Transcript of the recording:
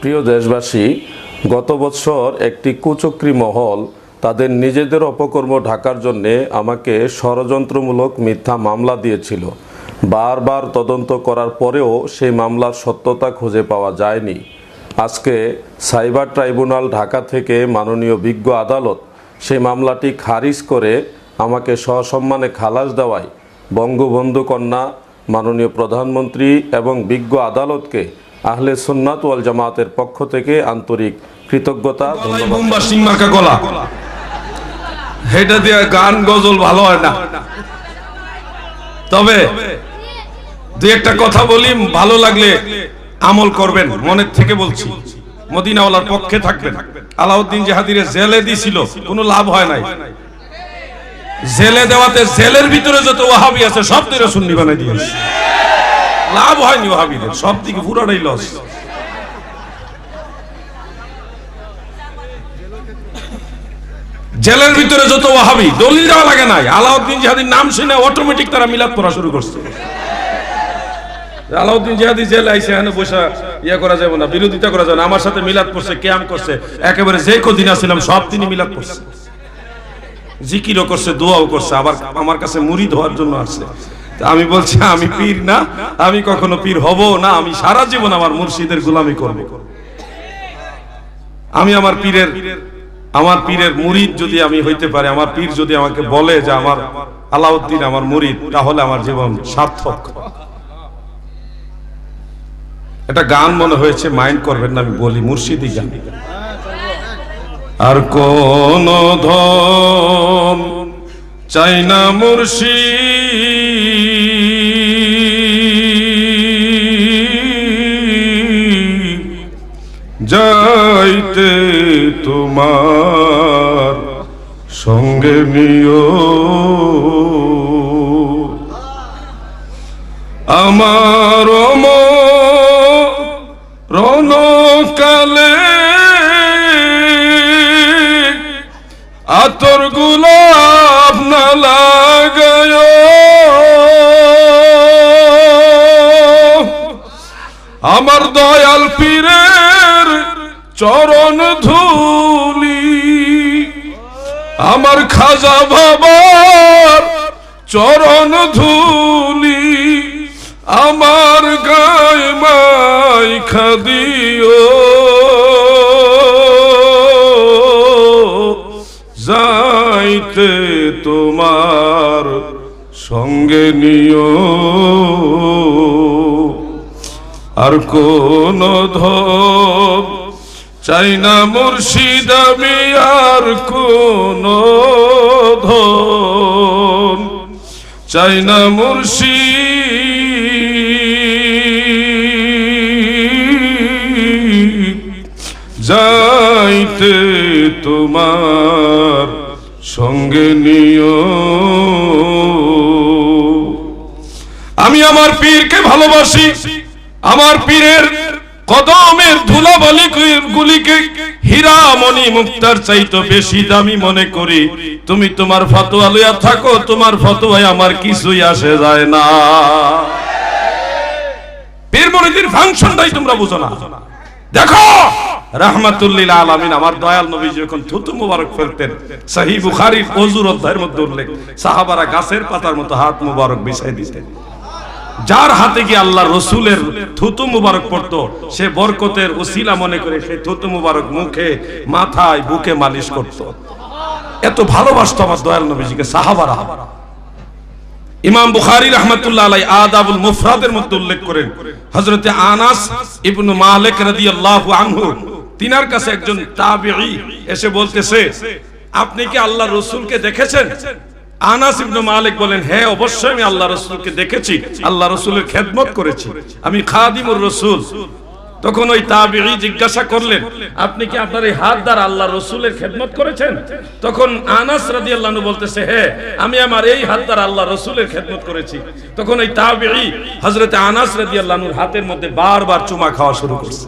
প্রিয় দেশবাসী, গত বছর একটি কুচক্রী মহল তাদের নিজেদের অপকর্ম ঢাকার জন্যে আমাকে ষড়যন্ত্রমূলক মিথ্যা মামলা দিয়েছিল। বারবার তদন্ত করার পরেও সেই মামলার সত্যতা খুঁজে পাওয়া যায়নি। আজকে সাইবার ট্রাইব্যুনাল ঢাকা থেকে মাননীয় বিজ্ঞ আদালত সেই মামলাটি খারিজ করে আমাকে সসম্মানে খালাস দেওয়ায় বঙ্গবন্ধু কন্যা, মাননীয় প্রধানমন্ত্রী এবং বিজ্ঞ আদালতকে আহলে সুন্নাত ওয়াল জামাতের পক্ষ থেকে আন্তরিক কৃতজ্ঞতা ধন্যবাদ। গলা। এটা দিয়ে গান গজল ভালো হয় না। তবে দু একটা কথা বলি ভালো লাগলে আমল করবেন মনের থেকে বলছি। মদিনাওয়ালার পক্ষে থাকবেন। আলাউদ্দিন জাহাদিরে জেলে দিছিল কোনো লাভ হয় নাই। জেলে দেওয়াতে জেলের ভিতরে যত ওয়াহাবি আছে সব দিকে সুন্নি বানাই দিয়েছে। লাভ হয়নি ওয়াহাবিদের সব দিকে পুরোটাই লস জেলের ভিতরে যত ওয়াহাবি, দলিল দেওয়া লাগে নাই। আলাউদ্দিন জিহাদির নাম শুনে অটোমেটিক তারা মিলাদ পড়া শুরু করছে। আলাউদ্দিন জিহাদি জেল আইসে, এখানে বসে ইয়ে করা যাবে না, বিরোধিতা করা যাবে না। আমার সাথে মিলাদ পড়ছে, ক্যাম করছে। একেবারে যে কদিন আসছিলাম সব দিনই মিলাদ পড়ছে। জিকিরও করছে, দোয়াও করছে, আবার আমার কাছে মুরিদ হওয়ার জন্য আসছে। আমি বলছি, আমি পীর না, আমি কখনো পীর হব না, আমি সারা জীবন আমার মুর্শিদের গোলামি করব। আমি আমার পীরের আমার পীরের মুরিদ যদি আমি হইতে পারি, আমার পীর যদি আমাকে বলে যে আমার আলাউদ্দিন আমার মুরিদ, তাহলে আমার জীবন সার্থক। এটা গান মনে হয়েছে, মাইন্ড করবেন না, আমি বলি, মুর্শিদি গান। আর কোন ধন চাই না মুর্শিদ। তোমার সঙ্গে নিও। আমার রণকালে আতর গুলাব না লাগায়। আমার দয়াল পীরের চরণ ধুলি আমার খাজা বাবার চরণ ধুলি, আমার গায় মাই খাদিও যাইতে তোমার সঙ্গে নিও। আর কোন ধন চাই না মুর্শিদ আমি আর কোন ধন। চাই না মুর্শিদ যাইতে তোমার সঙ্গে নিও। আমি আমার পীরকে ভালোবাসি, আমার পীরের কদমের ধুলাবালি গুলিকে হীরা মণি মুক্তার চাইতো বেশি দামি মনে করি। তুমি তোমার ফতোয়া লইয়া থাকো, তোমার ফতোয়ায় আমার কিছুই আসে যায় না। পীর মনিদির ফাংশনটাই তোমরা বুঝো না। দেখো, রাহমাতুল্লিল আলামিন আমার দয়াল নবী যখন থুতু মুবারক ফেলতেন। সহি বুখারীর ওযুর অধ্যায়ের মধ্যে উল্লেখ। সাহাবারা গাছের পাতার মতো হাত মুবারক বিছাই দিতেন। যার হাতে গিয়ে আল্লাহ রসুলের থুতু মুবারক পড়তো, সে বরকতের ওসিলা মনে করে সেই থুতু মুবারক মুখে, মাথায়, বুকে মালিশ করত। এত ভালোবাসতো আমার দয়াল নবীজিকে, সাহাবারা। ইমাম বুখারী রহমতুল্লাহ আলাই আদাবুল মুফরাদের মধ্যে উল্লেখ করেন, হযরতে আনাস ইবনু মালিক রাদিয়াল্লাহু আনহু, তিনার কাছে একজন তাবিঈ এসে বলতেছে, আপনি কি আল্লাহ রসুলকে দেখেছেন? আনাস ইবনু মালিক বলেন হ্যাঁ অবশ্যই আমি আল্লাহ রসুলকে দেখেছি। আল্লাহ রসুলের খেদমত করেছি। আমি খাদিমুর রসুল। তখন ওই তাবিঈ জিজ্ঞাসা করলেন, আপনি কি আপনার এই হাত দ্বারা আল্লাহ রসুলের খেদমত করেছেন? তখন আনাস রাদিয়াল্লাহু আনহু বলতেছে হ্যাঁ আমি আমার এই হাত দ্বারা আল্লাহ রসুলের খেদমত করেছি। তখন ওই তাবিঈ হযরতে আনাস রাদিয়াল্লাহু আনহুর হাতের মধ্যে বারবার চুমা খাওয়া শুরু করছে।